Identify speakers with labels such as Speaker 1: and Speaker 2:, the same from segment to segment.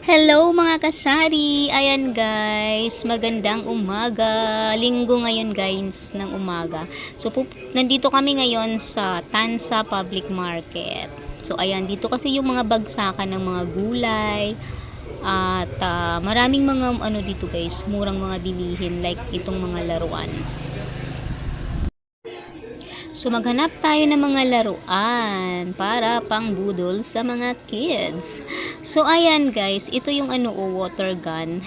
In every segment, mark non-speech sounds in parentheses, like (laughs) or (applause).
Speaker 1: Hello mga kasari! Ayan guys, magandang umaga. Linggo ngayon guys ng umaga. So nandito kami ngayon sa Tansa Public Market. So ayan, dito kasi yung mga bagsakan ng mga gulay. At ah, maraming mga ano dito guys, murang mga bilihin like itong mga laruan. So maghanap tayo ng mga laruan para pang budol sa mga kids. So ayan guys, ito yung ano oh, water gun.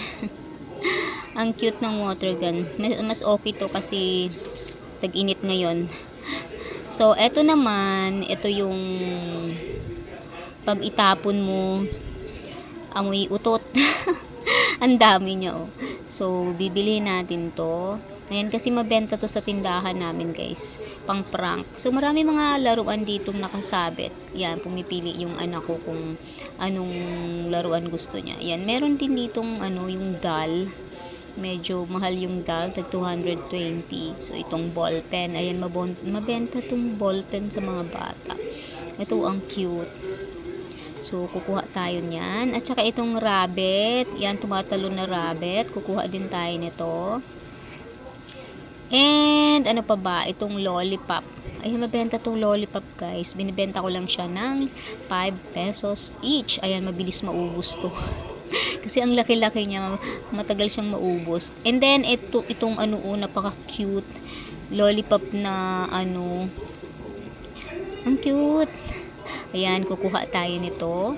Speaker 1: (laughs) Ang cute ng water gun. Mas, mas okay to kasi tag-init ngayon. So eto naman, ito yung pag itapon mo amoy utot. (laughs) Ang dami niya oh. So bibilihin natin to. Ayan kasi mabenta to sa tindahan namin guys. Pang prank. So marami mga laruan ditong nakasabit. Yan, pumipili yung anak ko kung anong laruan gusto niya. Yan, meron din ditong ano, yung doll. Medyo mahal yung doll, tag 220. So itong ball pen, ayan mabenta tong ball pen sa mga bata. Ito ang cute. So, kukuha tayo niyan. At saka itong rabbit. Yan, tumatalon na rabbit. Kukuha din tayo nito. And, ano pa ba? Itong lollipop. Ay, mabenta tong lollipop, guys. Binibenta ko lang siya ng 5 pesos each. Ayan, mabilis maubos to. (laughs) Kasi ang laki-laki niya, matagal siyang maubos. And then, ito, itong ano, oh, napaka-cute. Lollipop na, ano, ang cute. Ayan, kukuha tayo nito.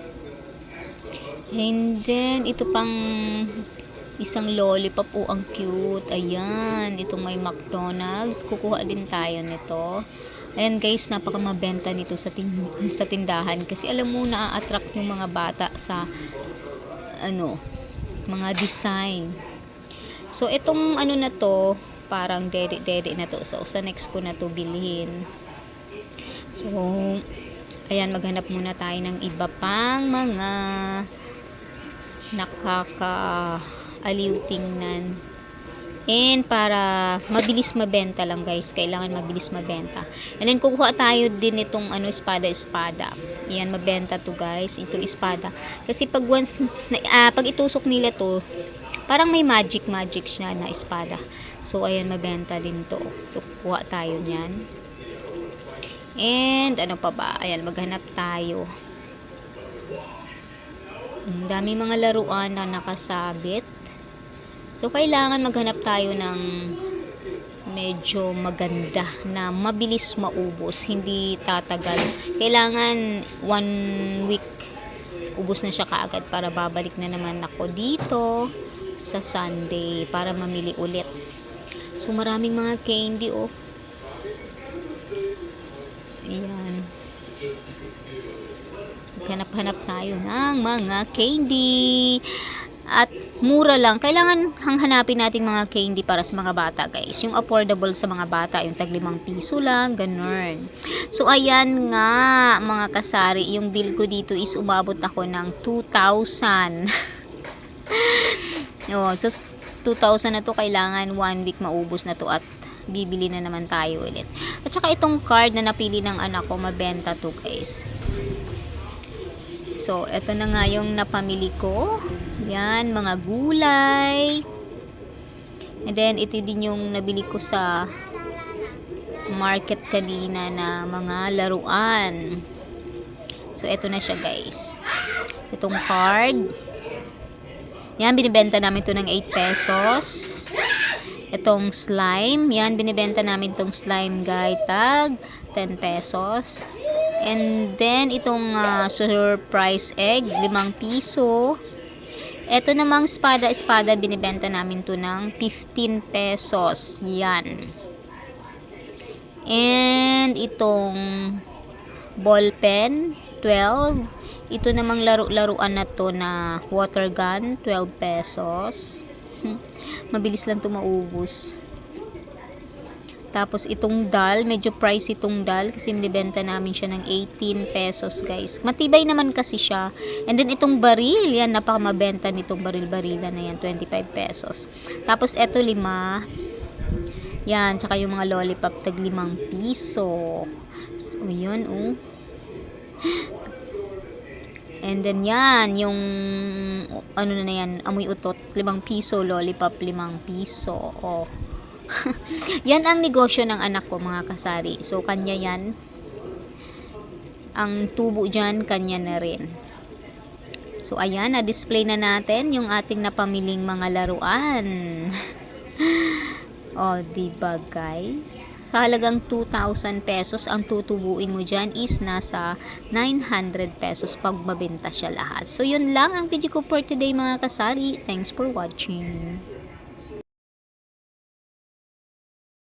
Speaker 1: And then, ito pang isang lollipop. Oh, ang cute. Ayan, itong may McDonald's. Kukuha din tayo nito. Ayan guys, napaka mabenta nito sa, tin- sa tindahan. Kasi alam mo, na-attract yung mga bata sa ano, mga design. So, itong ano na to, parang dede-dede na to. So, sa next ko na to bilhin. So, ayan, maghanap muna tayo ng iba pang mga nakaka-aliw tingnan. And para mabilis mabenta lang guys, kailangan mabilis mabenta. And then kukuha tayo din itong ano espada-espada. Yan mabenta to guys, itong espada. Kasi pag once ah, pag itusok nila to, parang may magic magic siya na espada. So ayan mabenta din to. So kukuha tayo niyan. And ano pa ba? Ayan maghanap tayo. Ang dami mga laruan na nakasabit. So, kailangan maghanap tayo ng medyo maganda na mabilis maubos, hindi tatagal. Kailangan one week ubos na siya kaagad para babalik na naman ako dito sa Sunday para mamili ulit. So, maraming mga candy oh. Ayan. Hanap-hanap tayo ng mga candy. At mura lang. Kailangan hanghanapin natin mga candy para sa mga bata, guys. Yung affordable sa mga bata, yung tag limang piso lang, ganun. So, ayan nga, mga kasari, yung bill ko dito is umabot ako ng 2,000. (laughs) oh, so, 2,000 na to, kailangan one week maubos na to at bibili na naman tayo ulit. At saka itong card na napili ng anak ko, mabenta to, guys. So, eto na nga yung napamili ko. Yan, mga gulay. And then, ito din yung nabili ko sa market kanina na mga laruan. So, eto na siya guys. Itong card. Yan, binibenta namin to ng 8 pesos. Itong slime. Yan, binibenta namin itong slime guy tag 10 pesos. And then, itong ah, surprise egg, 5 piso. Ito namang espada-espada, binibenta namin to ng 15 pesos. Yan. And itong ball pen, 12. Ito namang laro-laruan na to na water gun, 12 pesos. (laughs) Mabilis lang to maubos. Tapos itong dal, medyo price itong dal kasi binibenta namin siya ng 18 pesos guys. Matibay naman kasi siya. And then itong baril, yan napakamabenta nitong baril-barilan na yan, 25 pesos. Tapos eto lima. Yan, tsaka yung mga lollipop tag limang piso. So, yun oh. And then yan, yung ano na yan, amoy utot, limang piso, lollipop, limang piso. Oh. (laughs) yan ang negosyo ng anak ko, mga kasari. So, kanya yan. Ang tubo dyan, kanya na rin. So, ayan, na-display na natin yung ating napamiling mga laruan. (laughs) oh, diba guys? Sa halagang 2,000 pesos, ang tutubuin mo dyan is nasa 900 pesos pag mabenta siya lahat. So, yun lang ang video ko for today mga kasari. Thanks for watching.